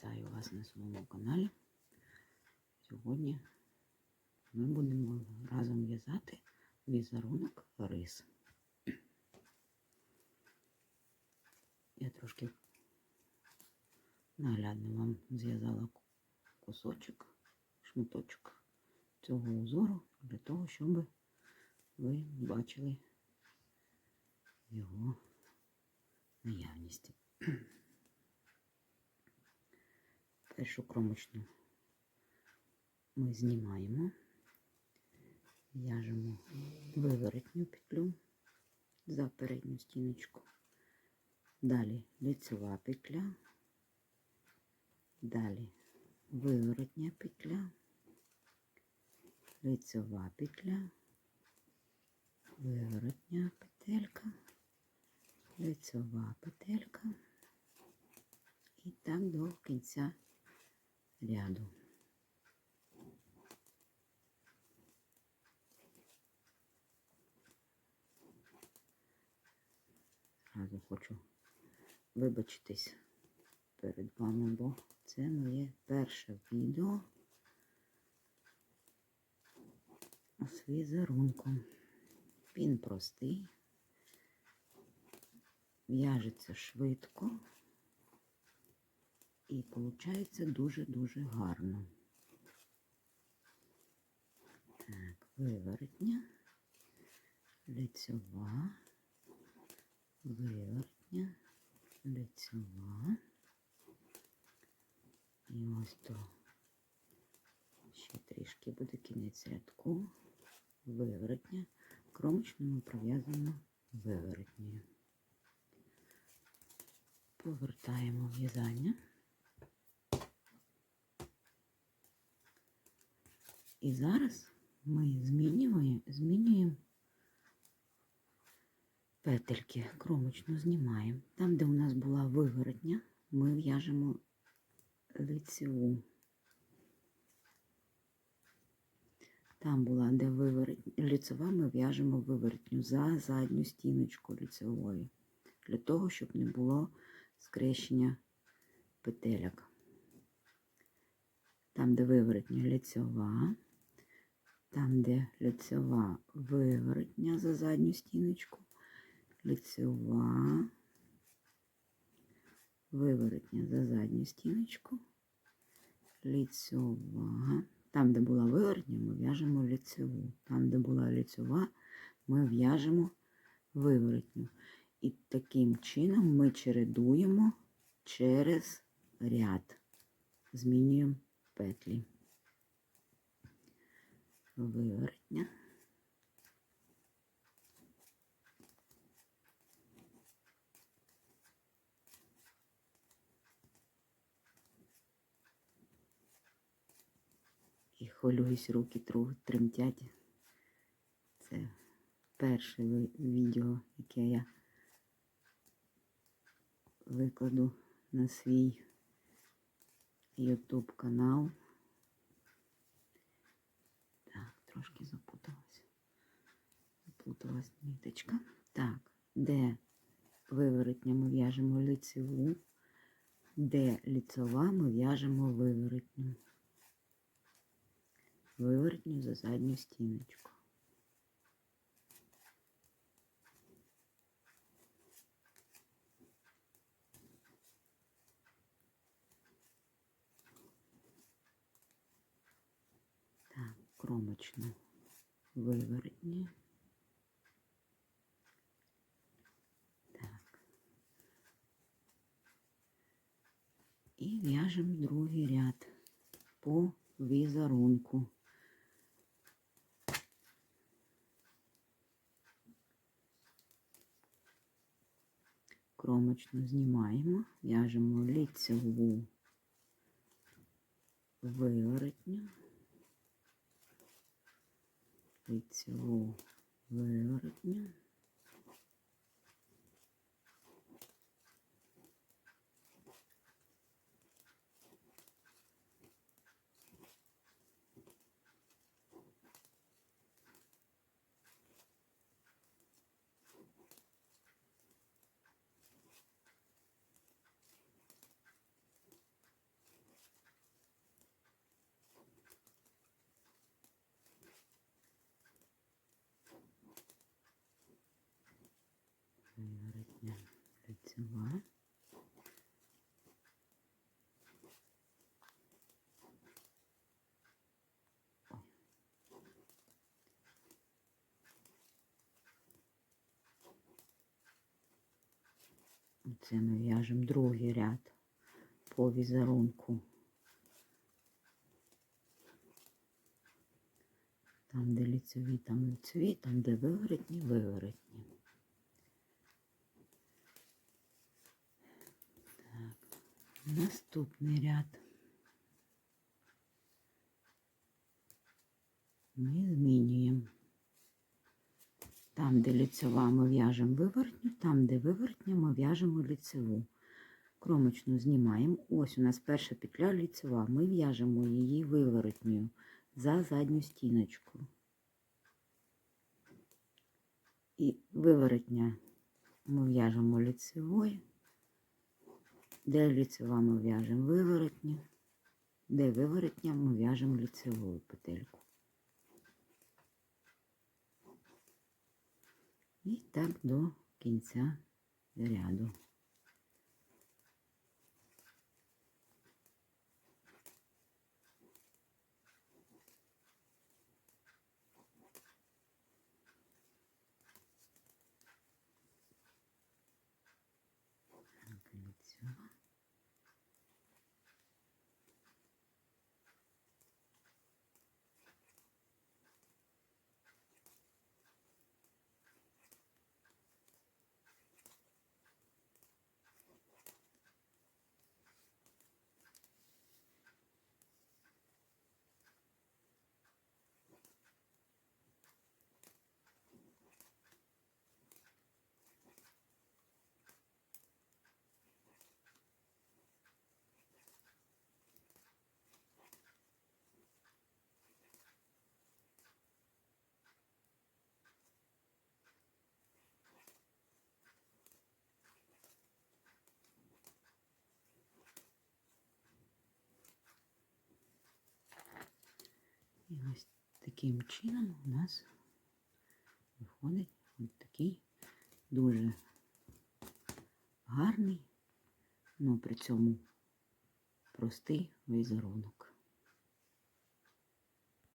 Вітаю вас на своєму каналі. Сьогодні ми будемо разом в'язати візерунок рис. Я трошки наглядно вам зв'язала кусочок, шматочок цього узору для того, щоб ви бачили його наявність. Першу кромочну ми знімаємо, в'яжемо виворотню петлю за передню стіночку, далі лицева петля, далі виворотня петля, лицева петля, виворотня петелька, лицева петелька. І так до кінця ряду. Зразу хочу вибачитись перед вами, бо це моє перше відео з візерунком. Він простий, в'яжеться швидко. І виходить дуже-дуже гарно. Так, виворотня, лицьова, виворотня, лицьова. І ось то ще трішки буде кінець рядку, виворотня, кромочному пров'язано виворотнею. Повертаємо в'язання. І зараз ми змінюємо, змінюємо петельки, кромочну знімаємо. Там, де у нас була виворотня, ми в'яжемо лицеву. Там була, де виворотня, лицева, ми в'яжемо виворотню за задню стіночку лицевої. Для того, щоб не було скрещення петельок. Там, де виворотня лицьова, там, де лицьова виворотня за задню стіночку, лицьова, виворотня за задню стіночку, лицьова. Там, де була виворотня, ми в'яжемо лицьову. Там, де була лицьова, ми в'яжемо виворотню. І таким чином ми чередуємо через ряд, змінюємо петлі. Виворотня. І хвилююсь, руки тремтять. Це перше відео, яке я викладу на свій YouTube канал. Так, трошки запуталась. Запуталась ниточка. Так, де виворотня ми в'яжемо лицеву, де ліцова ми в'яжемо виворотню. Виворотню за задню стіночку. Так, кромочну виворотні. Так. І в'яжемо другий ряд по візерунку. Кромочну знімаємо, в'яжемо лицеву виворотню, лицеву цього лицева. Ой. Це ми в'яжемо другий ряд по візерунку. Там, де ліцеві, там лицеві, там, де виворотні, виворотні. Наступний ряд. Ми змінюємо. Там, де ліцева, ми в'яжемо виворотню, там, де виворотня, ми в'яжемо ліцеву. Кромочну знімаємо. Ось у нас перша петля ліцева. Ми в'яжемо її виворотньою за задню стіночку. І виворотня ми в'яжемо ліцевою. Де ліцева ми в'яжемо виворотню. Де виворотня ми в'яжемо ліцевою петельку. І так до кінця ряду. Так, лицева. І ось таким чином у нас виходить ось такий дуже гарний, але при цьому простий візерунок.